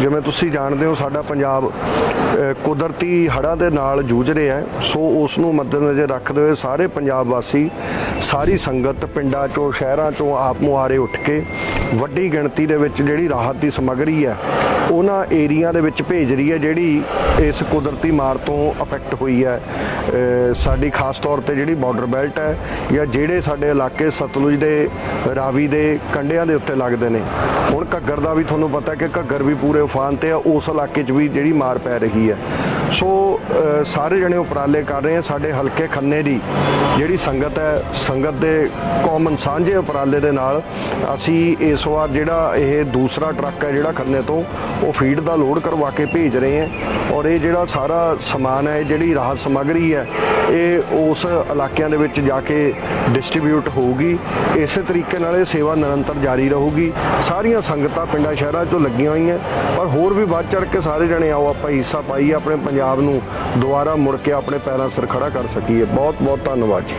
ਜਿਵੇਂ ਤੁਸੀਂ ਜਾਣਦੇ ਹੋ, ਸਾਡਾ ਪੰਜਾਬ ਕੁਦਰਤੀ ਹੜ੍ਹਾਂ ਦੇ ਨਾਲ ਜੂਝ ਰਿਹਾ ਹੈ। ਸੋ ਉਸ ਨੂੰ ਮੱਦੇਨਜ਼ਰ ਰੱਖਦੇ ਹੋਏ ਸਾਰੇ ਪੰਜਾਬ ਵਾਸੀ ਸਾਰੀ ਸੰਗਤ ਪਿੰਡਾਂ ਚੋਂ, ਸ਼ਹਿਰਾਂ ਚੋਂ ਆਪ ਮੁਹਾਰੇ ਉੱਠ ਕੇ ਵੱਡੀ ਗਿਣਤੀ ਦੇ ਵਿੱਚ ਜਿਹੜੀ ਰਾਹਤ ਦੀ ਸਮੱਗਰੀ ਹੈ, ਉਹਨਾਂ ਏਰੀਆ ਦੇ ਵਿੱਚ ਭੇਜ ਰਹੀ ਹੈ, ਜਿਹੜੀ ਇਸ ਕੁਦਰਤੀ ਮਾਰ ਤੋਂ ਅਫੈਕਟ ਹੋਈ ਹੈ। ਸਾਡੀ ਖਾਸ ਤੌਰ ਤੇ ਜਿਹੜੀ ਬਾਰਡਰ ਬੈਲਟ ਹੈ ਜਾਂ ਜਿਹੜੇ ਸਾਡੇ ਇਲਾਕੇ ਸਤਲੁਜ ਦੇ, ਰਾਵੀ ਦੇ ਕੰਢਿਆਂ ਦੇ ਉੱਤੇ ਲੱਗਦੇ ਨੇ। ਹੁਣ ਘੱਗਰ ਦਾ ਵੀ ਤੁਹਾਨੂੰ ਪਤਾ ਕਿ ਘੱਗਰ ਵੀ ਪੂਰੇ ਉਫਾਨ ਤੇ ਆ, ਉਸ ਇਲਾਕੇ 'ਚ ਵੀ ਜਿਹੜੀ ਮਾਰ ਪੈ ਰਹੀ ਹੈ। ਸੋ ਸਾਰੇ ਜਣੇ ਉਪਰਾਲੇ ਕਰ ਰਹੇ ਆ ਸਾਡੇ ਹਲਕੇ ਖੰਨੇ ਦੀ, ਜਿਹੜੀ ਸੰਗਤ ਹੈ, ਸੰਗਤ ਦੇ ਕਾਮਨ ਸਾਂਝੇ ਉਪਰਾਲੇ ਦੇ ਨਾਲ ਅਸੀਂ ਇਸ ਵਾਰ ਜਿਹੜਾ ਇਹ ਦੂਸਰਾ ਟਰੱਕ ਹੈ ਜਿਹੜਾ ਖੰਨੇ ਤੋਂ ਉਹ ਫੀਡ ਦਾ ਲੋਡ ਕਰਵਾ ਕੇ ਭੇਜ ਰਹੇ ਹਾਂ ਔਰ ਇਹ ਜਿਹੜਾ ਸਾਰਾ ਸਮਾਨ ਹੈ ਜਿਹੜੀ ਰਾਹਤ ਸਮੱਗਰੀ ਹੈ, ਇਹ ਉਸ ਇਲਾਕਿਆਂ ਦੇ ਵਿੱਚ ਜਾ ਕੇ ਡਿਸਟ੍ਰੀਬਿਊਟ ਹੋਊਗੀ। ਇਸੇ ਤਰੀਕੇ ਨਾਲ ਇਹ ਸੇਵਾ ਨਿਰੰਤਰ ਜਾਰੀ ਰਹੂਗੀ। ਸਾਰੀਆਂ ਸੰਗਤਾਂ ਪਿੰਡਾਂ ਸ਼ਹਿਰਾਂ 'ਚੋਂ ਲੱਗੀਆਂ ਹੋਈਆਂ, ਪਰ ਹੋਰ ਵੀ ਵੱਧ ਚੜ ਕੇ ਸਾਰੇ ਜਣੇ ਆਓ, ਆਪਾਂ ਹਿੱਸਾ ਪਾਈਏ, ਆਪਣੇ ਪੰਜਾਬ ਨੂੰ ਦੁਬਾਰਾ ਮੁੜ ਕੇ ਆਪਣੇ ਪੈਰਾਂ ਸਿਰ ਖੜਾ ਕਰ ਸਕੀਏ। ਬਹੁਤ ਬਹੁਤ ਧੰਨਵਾਦ ਜੀ।